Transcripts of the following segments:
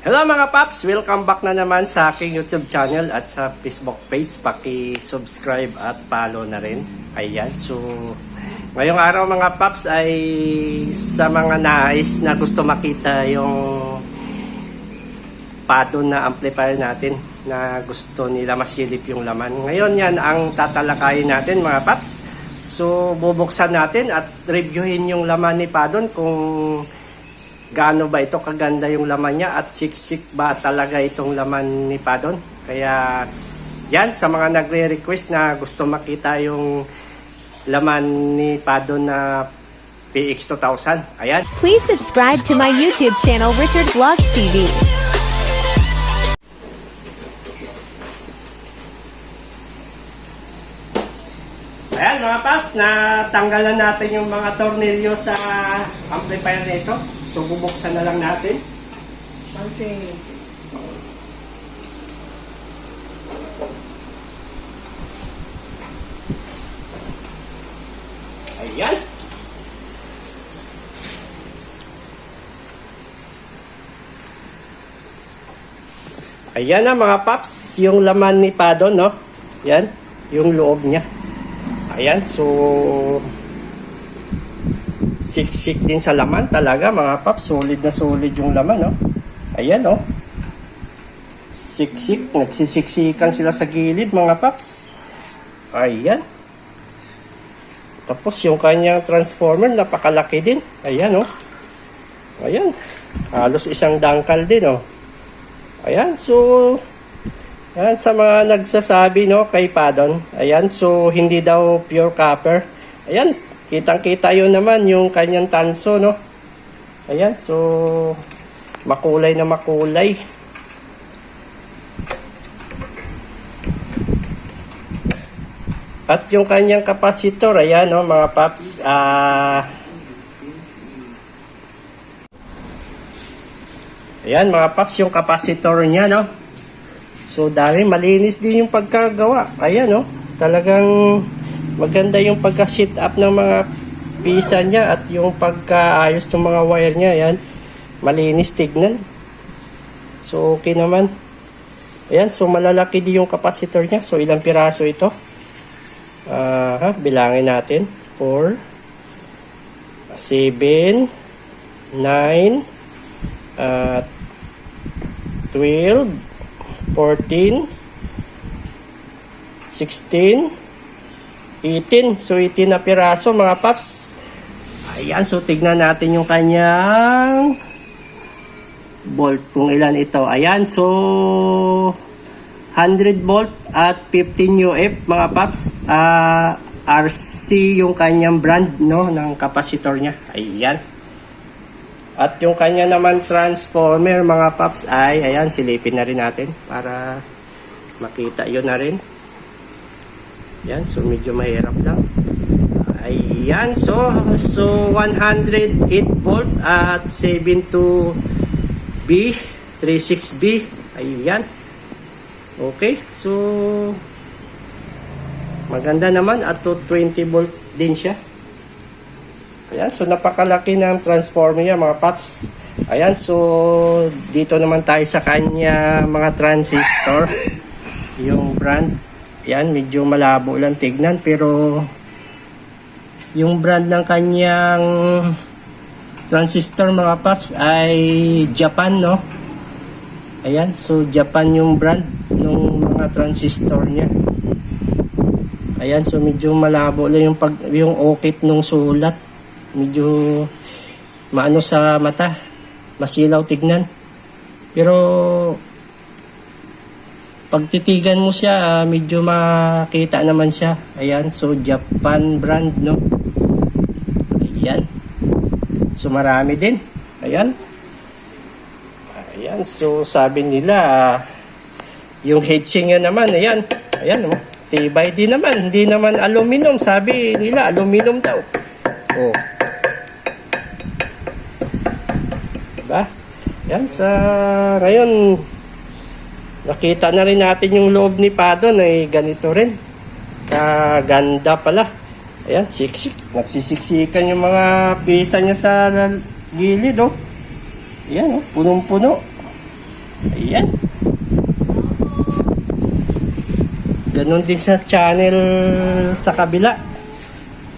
Hello mga paps! Welcome back na naman sa aking YouTube channel at sa Facebook page. Paki-subscribe at follow na rin. Ayan, so ngayong araw mga paps ay sa mga nais na gusto makita yung pato na amplifier natin na gusto nila masilip yung laman. Ngayon yan ang tatalakayin natin mga paps. So bubuksan natin at reviewin yung laman ni Padon kung gaano ba ito kaganda yung laman niya at siksik ba talaga itong laman ni Padon. Kaya yan sa mga nagre-request na gusto makita yung laman ni Padon na PX2000. Ayan. Please subscribe to my YouTube channel, Richard Vlogs TV. Ayan mga pas, natanggalan natin yung mga tornilyo sa amplifier nito. So bubuksan na lang natin. Pansin. Ayan. Ayan na mga paps, yung laman ni Padon, no? Yan, yung loob niya. Ayan, so siksik din sa laman talaga mga paps. Solid na solid yung laman, no? Ayan, no? Siksik, nagsisiksikan sila sa gilid mga paps. Ayan. Tapos yung kanyang transformer, napakalaki din. Ayan, oh. Ayan. Halos isang dangkal din, oh. Ayan, so... Ayan, sa mga nagsasabi, no, kay Padon. Ayan, so hindi daw pure copper. Ayan, kitang-kita yun naman yung kanyang tanso, no. Ayan, so... Makulay na makulay. At yung kanyang kapasitor, ayan no, mga paps, ah... ayan mga paps, yung kapasitor niya, no. So, dahil malinis din yung pagkagawa. Ayan, no. Talagang maganda yung pagka-sit up ng mga pisa niya at yung pagkaayos ng mga wire niya, ayan. Malinis tignan. So, okay naman. Ayan, so malalaki din yung kapasitor niya. So, ilang piraso ito? Ah, ha, bilangin natin. 4, 7, 9, at 12, 14, 16, 18. So, 18 na piraso mga paps. Ayan, so tignan natin yung kanyang bolt kung ilan ito. Ayan, so 100 volt at 15 UF mga paps. Ah, RC yung kanyang brand no ng capacitor niya. Ayan. At yung kanya naman transformer mga paps ay ayan silipin na rin natin para makita yun na rin. Yan, so medyo mahirap lang. Ayan, so so 108 volt at 72B, 36B. Ayan. Okay, so maganda naman at to 20 volt din siya. Ayan, so napakalaki ng transformer niya mga paps. Ayan, so dito naman tayo sa kanya mga transistor. Yung brand. Ayan, medyo malabo lang tignan pero yung brand ng kanyang transistor mga paps ay Japan, no? Ayan, so Japan yung brand ng mga transistor niya. Ayan, so medyo malabo lang yung pag yung okit nung sulat. Medyo maano sa mata. Masilaw tignan. Pero pag titigan mo siya, ah, medyo makita naman siya. Ayan, so Japan brand, no? Ayan. So marami din. Ayan. Ayan, so sabi nila, ah, yung heatsink niya naman, ayan. Ayan, oh. Tibay din naman. Hindi naman aluminum. Sabi nila, aluminum daw. Oh. Yan, sa ngayon, nakita na rin natin yung loob ni Padon ay ganito rin. Kaganda pala. Ayan, siksik. Nagsisiksikan yung mga pisa niya sa gilid, oh. Ayan, oh, punong-puno. Ayan. Ganon din sa channel sa kabila.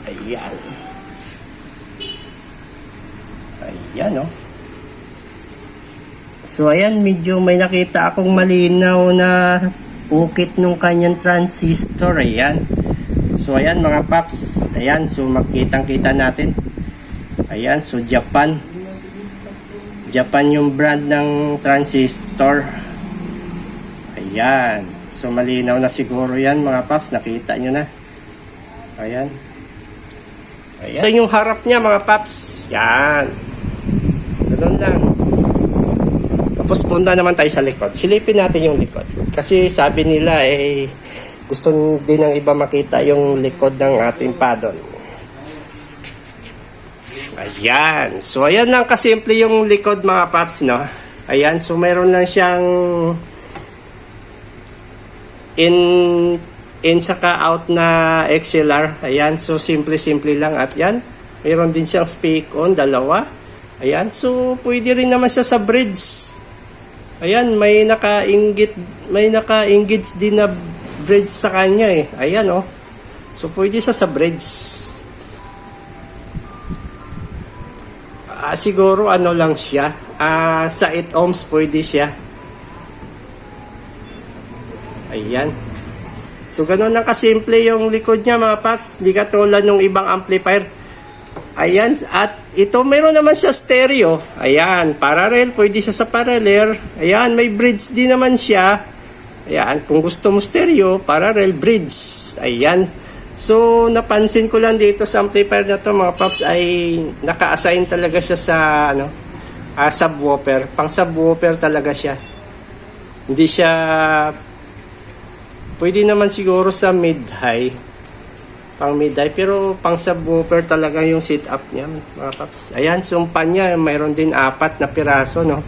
Ayan. Ayan, oh. So, ayan, medyo may nakita akong malinaw na ukit nung kanyang transistor. Ayan. So, ayan, mga paps. Ayan, so makitang-kita natin. Ayan, so Japan. Japan yung brand ng transistor. Ayan. So, malinaw na siguro yan, mga paps. Nakita nyo na. Ayan. Ayan. Ito yung harap niya, mga paps. Yan. Ganun lang. Tapos punta naman tayo sa likod. Silipin natin yung likod. Kasi sabi nila eh gusto din ng iba makita yung likod ng ating paddle. Ayan. So ayan lang kasimple yung likod mga paps no. Ayan. So mayroon lang siyang in in saka out na XLR. Ayan. So simple-simple lang at yan. Mayroon din siyang speak on dalawa. Ayan. So pwede rin naman siya sa bridge. Ayan, may naka-inggit, may naka-inggits din na bridge sa kanya eh. Ayan oh. So pwede siya sa bridge. Ah, siguro ano lang siya. Ah, sa 8 ohms pwede siya. Ayan. So ganun lang kasimple yung likod niya mga paps. Hindi katulad ng ibang amplifier. Ayan, at ito mayroon naman siya stereo. Ayan, parallel, pwede siya sa parallel. Ayan, may bridge din naman siya. Ayan, kung gusto mo stereo, parallel bridge. Ayan. So, napansin ko lang dito sa amplifier na to mga paps ay naka-assign talaga siya sa ano, ah, subwoofer. Pang subwoofer talaga siya. Hindi siya pwede naman siguro sa mid-high pang mid-high pero pang subwoofer talaga yung setup niya mga paps. Ayan sumpa niya. Mayroon din apat na piraso no?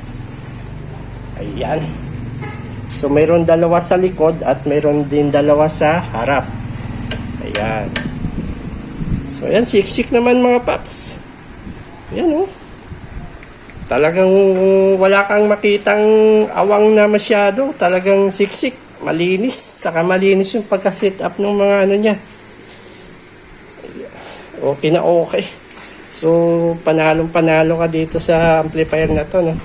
Ayan. So mayroon dalawa sa likod at mayroon din dalawa sa harap. Ayan. So ayan siksik naman mga paps. Ayan oh. Talagang wala kang makitang awang na masyado. Talagang siksik. Malinis. Saka malinis yung pagka-set up ng mga ano niya okay na okay. So, panalong panalo ka dito sa amplifier na to, no?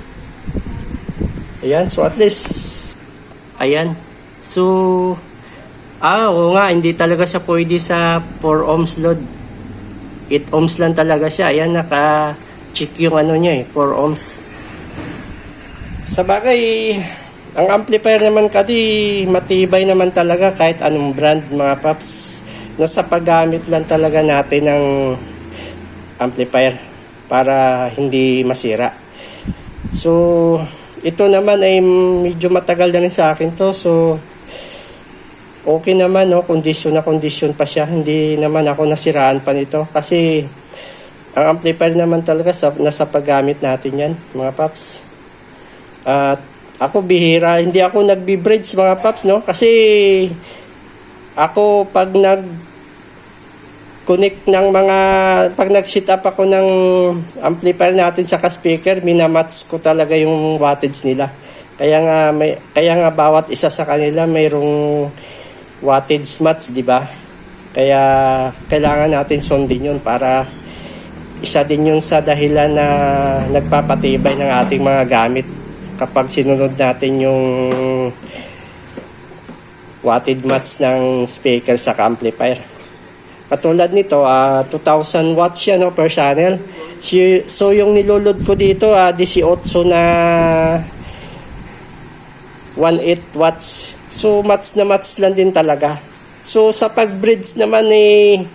Ayan, so at least, ayan. So, ah, oo nga, hindi talaga siya pwede sa 4 ohms load. 8 ohms lang talaga siya. Ayan, naka-check yung ano niya eh, 4 ohms. Sa bagay, ang amplifier naman kadi matibay naman talaga kahit anong brand mga paps nasa paggamit lang talaga natin ng amplifier para hindi masira. So, ito naman ay medyo matagal na rin sa akin to. So, okay naman, no? Condition na condition pa siya. Hindi naman ako nasiraan pa nito. Kasi, ang amplifier naman talaga sa, nasa paggamit natin yan, mga paps. At, ako bihira, hindi ako nagbi-bridge mga paps, no? Kasi, ako pag nag connect ng mga pag nag-set up ako ng amplifier natin sa speaker minamatch ko talaga yung wattage nila. Kaya nga may kaya nga bawat isa sa kanila mayroong wattage match di ba? Kaya kailangan natin sundin yun para isa din yun sa dahilan na nagpapatibay ng ating mga gamit kapag sinunod natin yung wattage match ng speaker sa amplifier Katulad nito, ah 2,000 watts siya no, per channel. So yung nilulod ko dito, ah 18 na 1.8 watts. So match na match lang din talaga. So sa pag-bridge naman eh,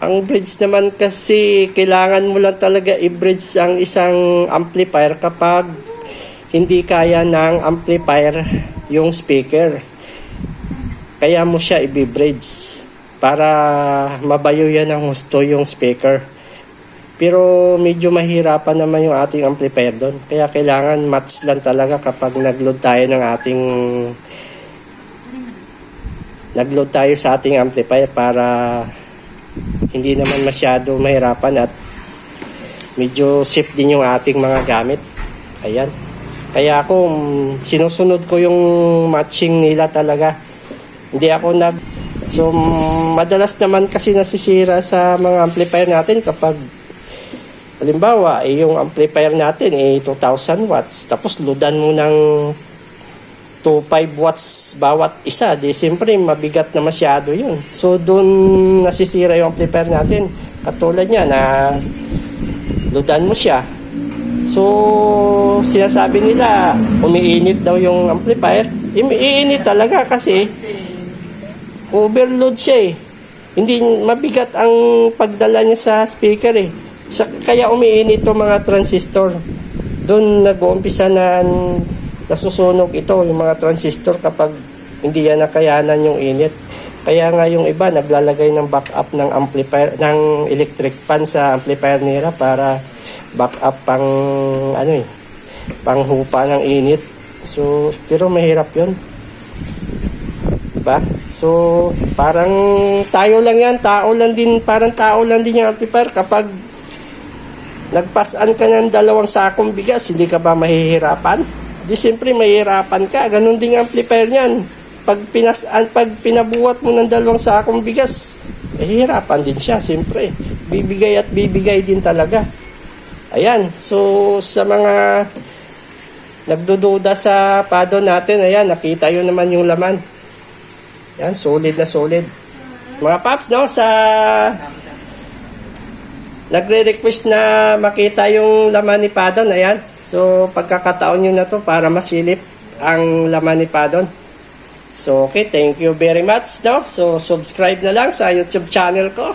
ang bridge naman kasi kailangan mo lang talaga i-bridge ang isang amplifier kapag hindi kaya ng amplifier yung speaker. Kaya mo siya i-bridge para mabayo yan ng husto yung speaker. Pero medyo mahirapan naman yung ating amplifier doon. Kaya kailangan match lang talaga kapag nag-load tayo ng ating nag-load tayo sa ating amplifier para hindi naman masyado mahirapan at medyo safe din yung ating mga gamit. Ayan. Kaya ako, sinusunod ko yung matching nila talaga. Hindi ako nag... So, mm, madalas naman kasi nasisira sa mga amplifier natin kapag halimbawa, eh, yung amplifier natin eh 2,000 watts. Tapos loadan mo ng 2.5 watts bawat isa. Di siyempre, mabigat na masyado yun. So, doon nasisira yung amplifier natin. Katulad niya na loadan mo siya. So, sinasabi nila, umiinit daw yung amplifier. Iinit talaga kasi overload siya eh. Hindi mabigat ang pagdala niya sa speaker eh. Sa, kaya umiinit itong mga transistor. Doon nag-uumpisa na nasusunog ito, yung mga transistor kapag hindi yan nakayanan yung init. Kaya nga yung iba naglalagay ng backup ng amplifier ng electric fan sa amplifier nila para backup pang ano eh panghupa ng init. So pero mahirap 'yon. Diba? So, parang tayo lang yan, tao lang din, parang tao lang din yung amplifier kapag nagpasan ka ng dalawang sakong bigas, hindi ka ba mahihirapan? Di siyempre mahihirapan ka, ganun din amplifier niyan. Pag, pinasan, pag pinabuhat mo ng dalawang sakong bigas, mahihirapan din siya, siyempre. Bibigay at bibigay din talaga. Ayan, so sa mga nagdududa sa pado natin, ayan, nakita yun naman yung laman. Yan, solid na solid. Mga paps, no, sa nagre-request na makita yung laman ni Padon, ayan. So, pagkakataon nyo na to para masilip ang laman ni Padon. So, okay, thank you very much, no. So, subscribe na lang sa YouTube channel ko.